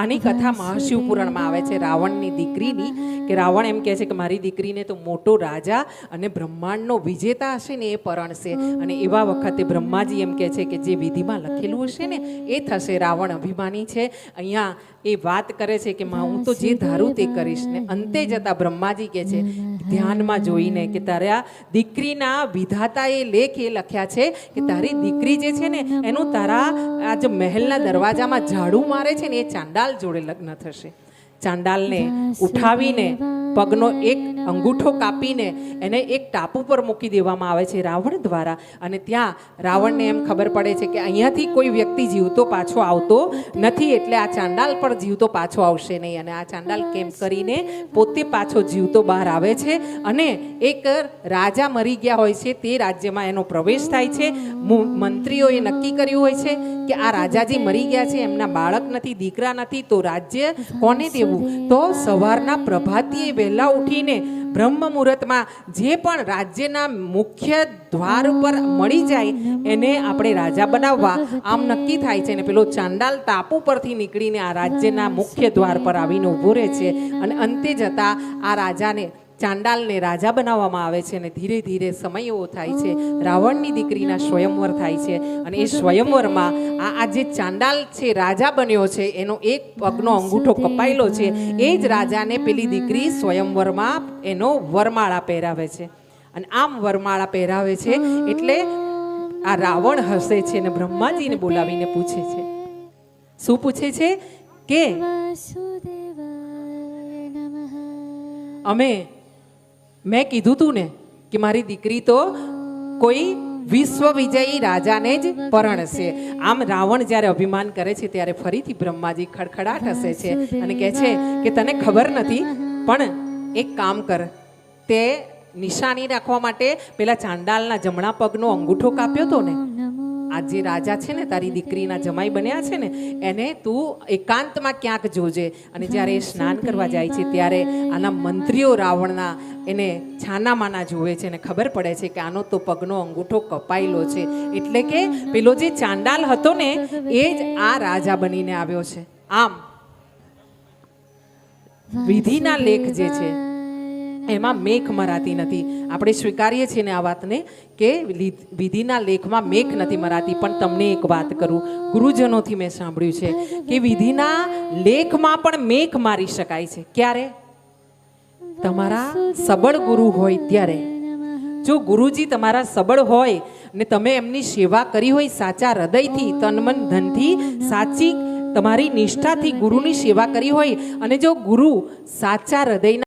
આની કથા મહાશિવ પુરાણમાં આવે છે. રાવણની દીકરીની કે રાવણ એમ કહે છે કે મારી દીકરીને તો મોટો રાજા અને બ્રહ્માંડનો વિજેતા હશે ને એ પરણશે અને એવા વખતે બ્રહ્માજી એમ કહે છે કે જે વિધિમાં લખેલું હશે ને એ થશે. રાવણ અભિમાની છે. અહીંયા એ વાત કરે છે કે માં, હું તો જે ધારું તે કરીશ. ને અંતે જતા બ્રહ્માજી કહે છે, ધ્યાનમાં જોઈને કે તારા દીકરીના વિધાતાએ લેખ એ લખ્યા છે કે તારી દીકરી જે છે ને, એનું તારા આ જે મહેલના દરવાજામાં ઝાડુ મારે છે ને એ ચાંડાલ જોડે લગ્ન થશે. ચાંડાલને ઉઠાવીને પગનો એક અંગૂઠો કાપીને એને એક ટાપુ પર મૂકી દેવામાં આવે છે રાવણ દ્વારા. અને ત્યાં રાવણને એમ ખબર પડે છે કે અહીંયાથી કોઈ વ્યક્તિ જીવતો પાછો આવતો નથી, એટલે આ ચાંડાલ પણ જીવતો પાછો આવશે નહીં. અને આ ચાંડાલ કેમ કરીને પોતે પાછો જીવતો બહાર આવે છે? અને એક રાજા મરી ગયા હોય છે, તે રાજ્યમાં એનો પ્રવેશ થાય છે. મંત્રીઓએ નક્કી કર્યું હોય છે કે આ રાજાજી મરી ગયા છે, એમના બાળક નથી, દીકરા નથી, તો રાજ્ય કોને દેવું? તો સવારના પ્રભાતીએ વહેલા ઉઠીને બ્રહ્મ મુહૂર્તમાં જે પણ રાજ્યના મુખ્ય દ્વાર ઉપર મળી જાય, એને આપણે રાજા બનાવવા આમ નક્કી થાય છે. અને પેલો ચાંડાલ ટાપુ પરથી નીકળીને આ રાજ્યના મુખ્ય દ્વાર પર આવીને ઊભો રહે છે અને અંતે જતા આ રાજાને ચાંડાલને રાજા બનાવવામાં આવે છે અને ધીરે ધીરે સમય એવો થાય છે. રાવણની દીકરીના સ્વયંવર થાય છે અને એ સ્વયંવરમાં આ આ જે ચાંડાલ છે રાજા બન્યો છે એનો એક પગનો અંગૂઠો કપાયેલો છે એ જ રાજાને પેલી દીકરી સ્વયંવરમાં એનો વરમાળા પહેરાવે છે. અને આમ વરમાળા પહેરાવે છે એટલે આ રાવણ હસે છે અને બ્રહ્માજીને બોલાવીને પૂછે છે. શું પૂછે છે? કે અમે મેં કીધું તું ને કે મારી દીકરી તો કોઈ વિશ્વ વિજયી રાજાને જ પરણશે. આમ રાવણ જ્યારે અભિમાન કરે છે ત્યારે ફરીથી બ્રહ્માજી ખડખડાટ હસે છે અને કહે છે કે તને ખબર નથી, પણ એક કામ કર, તે નિશાની રાખવા માટે પેલા ચાંડાલના જમણા પગનો અંગૂઠો કાપ્યો તો ને આ જે રાજા છે ને, તારી દીકરીના જમાઈ બન્યા છે ને, એને તું એકાંતમાં ક્યાંક જોજે. અને જ્યારે એ સ્નાન કરવા જાય છે, ત્યારે આના મંત્રીઓ રાવણના એને છાનામાના જોવે છે અને ખબર પડે છે કે આનો તો પગનો અંગૂઠો કપાયેલો છે. એટલે કે પેલો જે ચાંડાલ હતો ને, એ જ આ રાજા બનીને આવ્યો છે. આમ. વિધિના લેખ જે છે એમાં મેઘ મરાતી નથી. આપણે સ્વીકારીએ છીએ ને આ વાતને કે વિધિના લેખમાં મેઘ નથી મરાતી, પણ તમને એક વાત કરું. ગુરુજનોથી મેં સાંભળ્યું છે કે વિધિના લેખમાં પણ મેઘ મારી શકાય છે. ક્યારે? તમારા સબળ ગુરુ હોય ત્યારે. જો ગુરુજી તમારા સબળ હોય ને તમે એમની સેવા કરી હોય સાચા હૃદયથી, તનમન ધનથી, સાચી તમારી નિષ્ઠાથી ગુરુની સેવા કરી હોય અને જો ગુરુ સાચા હૃદયના